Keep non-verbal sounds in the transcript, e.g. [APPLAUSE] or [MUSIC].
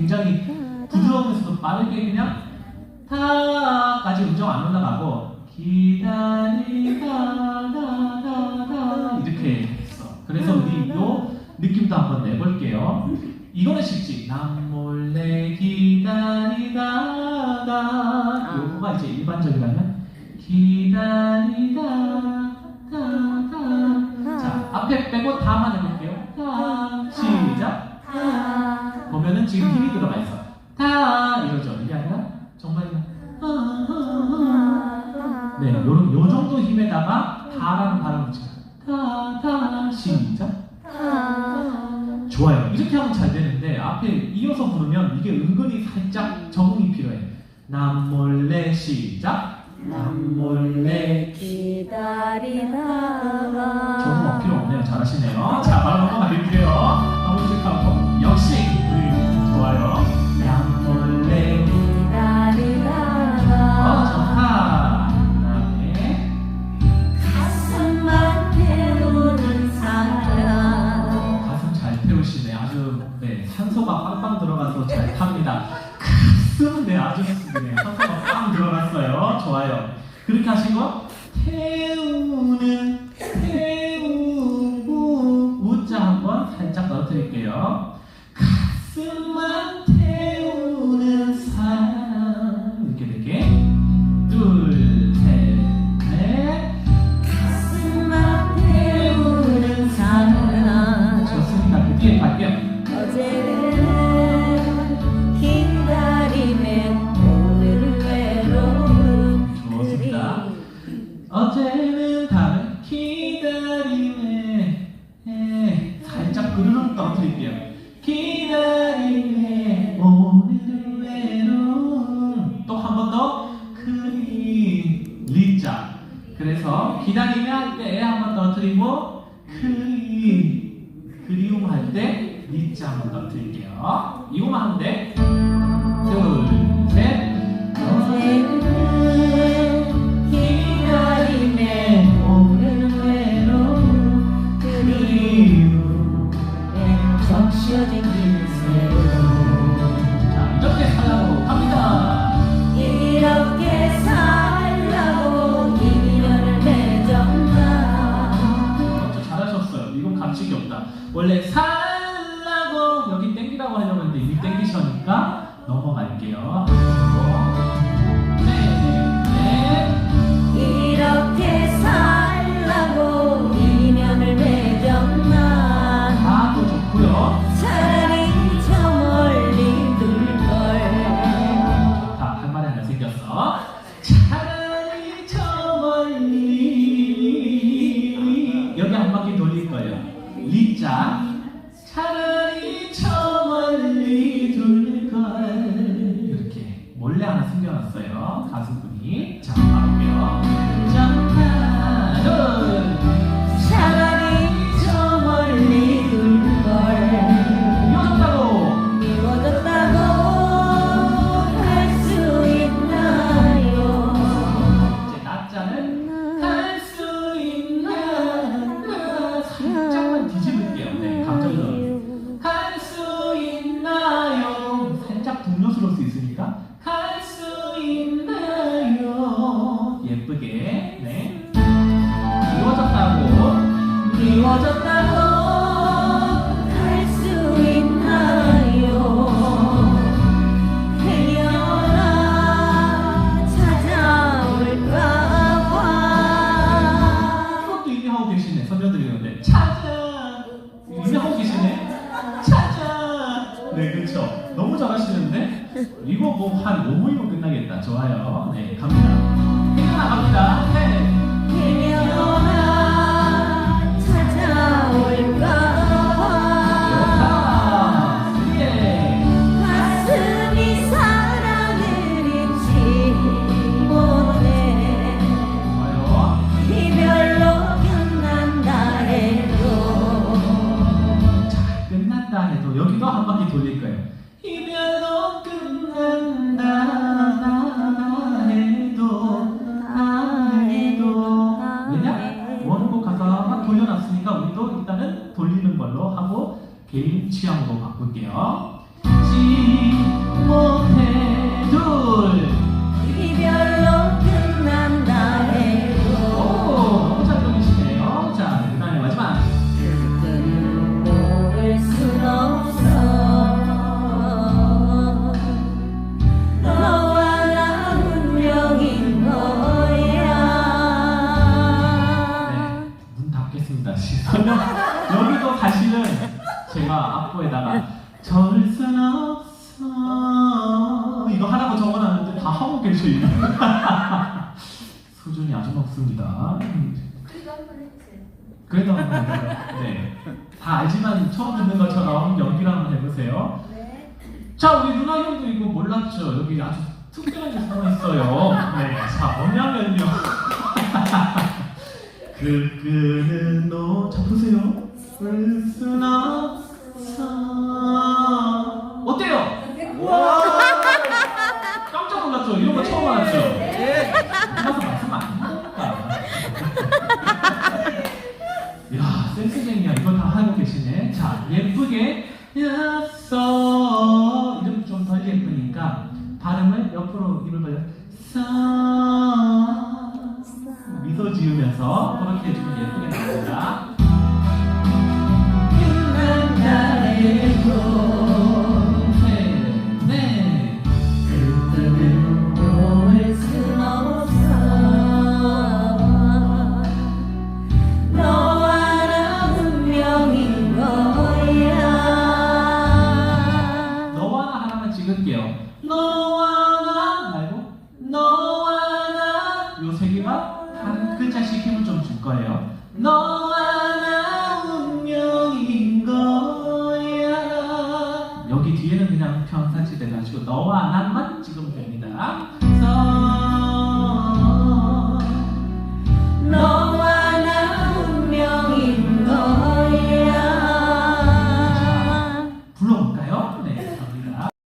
굉장히 부드러우면서도 빠르게 그냥 타까지 음정 안 올라가고 기다리다다다다 이렇게 했어. 그래서 우리 요 느낌도 한번 내볼게요. 이거는 쉽지. 남 몰래 기다리다가 요거가 이제 일반적이라면 기다리다다다 자 앞에 빼고 다만 해볼게요. 지금 힘이 들어가 있어. 다 이러죠. 이게 아니라 정말 아, 아, 아. 네, 요런 요 정도 힘에다가 다라는 발음을 붙여. 다다 시작. 좋아요. 이렇게 하면 잘 되는데 앞에 이어서 부르면 이게 은근히 살짝 적응이 필요해. 남 몰래 시작. 남 몰래 기다리다가 적응 필요 없네요. 잘하시네요. 자, 바로 넘어갈게요. 빵빵 들어가서 잘 탑니다. 네 아주 좋습니다. 산소가 빵 들어갔어요. 좋아요. 그렇게 거 어제는 다른 기다림에 에, 살짝 그르륵 떨어뜨릴게요. 기다림에 오늘은 외로움 또 한 번 더 그리 리자 그래서 기다림에 할때 한 번 떨어뜨리고 그리 그리움 할 때 리자 한 번 떨어뜨릴게요. 이거만 하면 돼. 둘, 넘 네 그쵸? 너무 잘하시는데? 이거 뭐 한 5분이면 끝나겠다. 좋아요. 네 갑니다. 행여나 갑니다. 네. 헤어나 찾아올까봐. 좋다 예. 가슴이 사랑을 잊지 못해. 좋아요. 이별로 끝난다 해도. 자 끝난다 해도 여기도 돌릴 거예요? 이별로 끝난다 해도 아 해도. 왜냐? 원곡 가사만 돌려놨으니까 우리도 일단은 돌리는 걸로 하고 개인 취향으로 바꿀게요. 지 다시 그러면 [LAUGHS] 여기도 다시는 제가 악보에다가 절순 없어. 이거 하라고 적어놨는데 다 하고 계시네. [LAUGHS] 수준이 아주 높습니다. 그래도 한번 해보세요 그래도 한번 해보세요. 네. 다 알지만 처음 듣는 것처럼 연기를 한번 해보세요. 네. 자 우리 누나 형도 이거 몰랐죠? 여기 아주 특별한 게 하나 있어요. 네자 뭐냐면요. 그 끄는 노, 자, 보세요. 쓸순 없어. 어때요? 깜짝 놀랐죠? 이런 거 처음 알았죠? 그 সব তোমাকে 나만 찍으면 됩니다. 서